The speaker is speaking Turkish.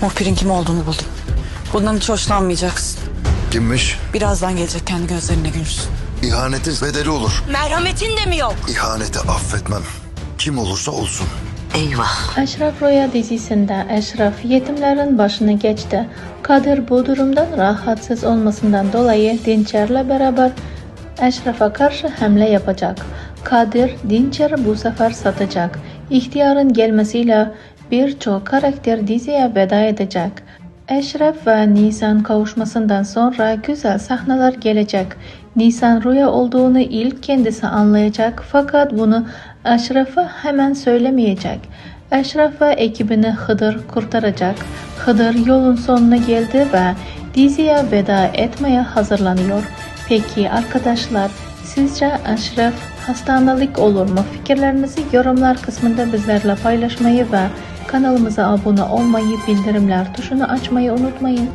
Muhbirin kim olduğunu buldum. Bundan hiç hoşlanmayacaksın. Kimmiş? Birazdan gelecek kendi gözlerine görürsün. İhanetin bedeli olur. Merhametin de mi yok? İhaneti affetmem. Kim olursa olsun. Eyvah. Eşref Rüya dizisinde Eşref yetimlerin başına geçti. Kadir bu durumdan rahatsız olmasından dolayı Dinçer'le beraber Eşref'e karşı hamle yapacak. Kadir Dinçer'i bu sefer satacak. İhtiyarın gelmesiyle birçok karakter diziye veda edecek. Eşref ve Nisan kavuşmasından sonra güzel sahneler gelecek. Nisan rüya olduğunu ilk kendisi anlayacak fakat bunu Eşref'e hemen söylemeyecek. Eşref ve ekibini Hıdır kurtaracak. Hıdır yolun sonuna geldi ve diziye veda etmeye hazırlanıyor. Peki arkadaşlar sizce Eşref hastanelik olur mu? Fikirlerinizi yorumlar kısmında bizlerle paylaşmayı ve kanalımıza abone olmayı, bildirimler tuşunu açmayı unutmayın.